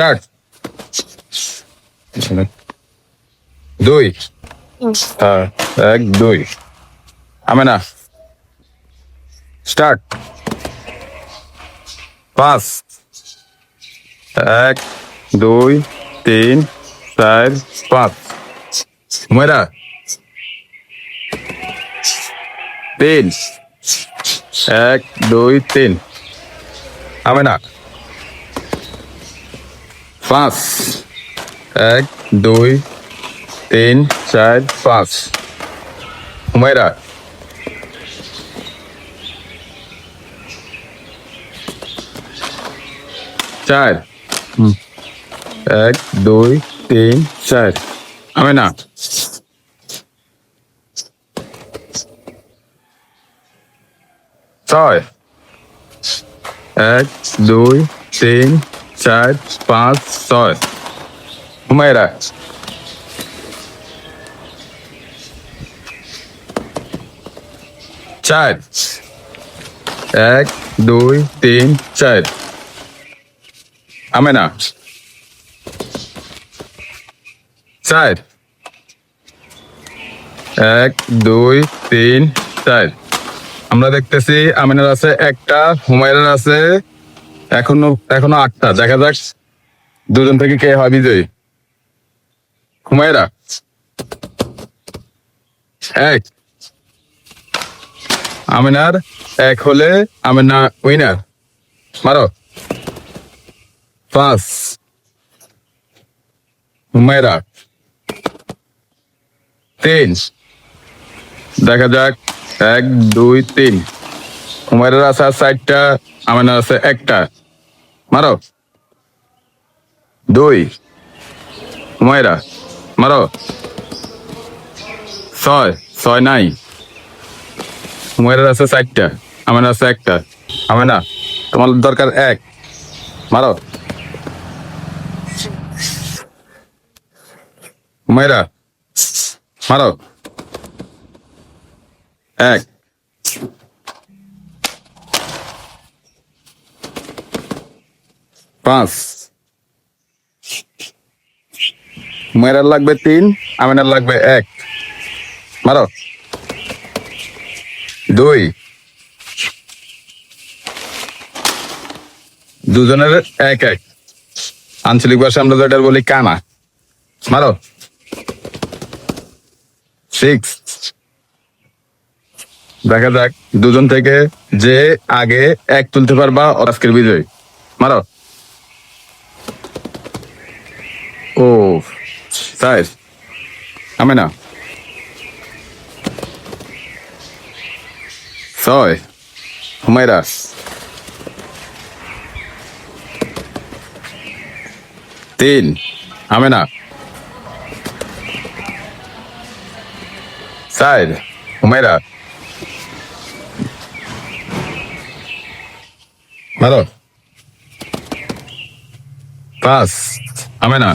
Start দুই। হ্যাঁ এক, দুই। আমি না। স্টার্ট। পাঁচ। এক, দুই, তিন, চার, পাঁচ। মেরা তিন। এক, দুই, তিন। আমি না। পাঁচ এক দুই তিন চার পাঁচ। হুমায়রা। চার। এক দুই তিন চার। আমি না ছয়। এক দুই তিন চার, পাঁচ, ছয়। হুমায়রা চার। এক, দুই, তিন, চার। আমেনা। চার। এক, দুই, তিন, চার। আমরা দেখতেছি আমিনার আছে একটা, হুমায়রার আছে এখনও এখনও আটটা। দেখা যাক দুজন থেকে কে হয় বিজয়ী। হুমায়রা। এক। আমিনার এক হলে আমিনা উইনার মারো। পাঁচ। হুমায়রা। তিন। দেখা যাক। এক, দুই, তিন। হুমায়রার আছে চারটা, আমিনার আছে একটা। মারো। দুই। হুমায়রা, মারো। ছয়। ছয় নাই। হুমায়রার আছে চারটা, আমার আছে একটা। আমার না, তোমার দরকার এক। মারো। হুমায়রা, মারো। এক। পাঁচ। হুমায়রার লাগবে তিন, আমিনার লাগবে এক। মারো। দুই। দুজনের এক এক। আঞ্চলিক ভাষা আমরা যেটা বলি কানা। মারো। সিক্স। দেখা যাক, দুজন থেকে যে আগে এক তুলতে পারবা আজকের বিজয়। মারো। ও তাই আমি না ছয় হুমায়রা তিন আমেনা চার হুমায়রা মারো পাঁচ আমেনা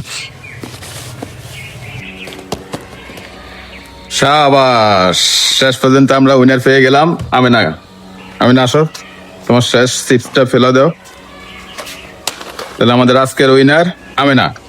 সাবাস শেষ পর্যন্ত আমরা উইনার পেয়ে গেলাম। আমেনা আমেনা আসো। তোমার শেষ সিপসটা ফেলা দাও। তাহলে আমাদের আজকের উইনার আমেনা।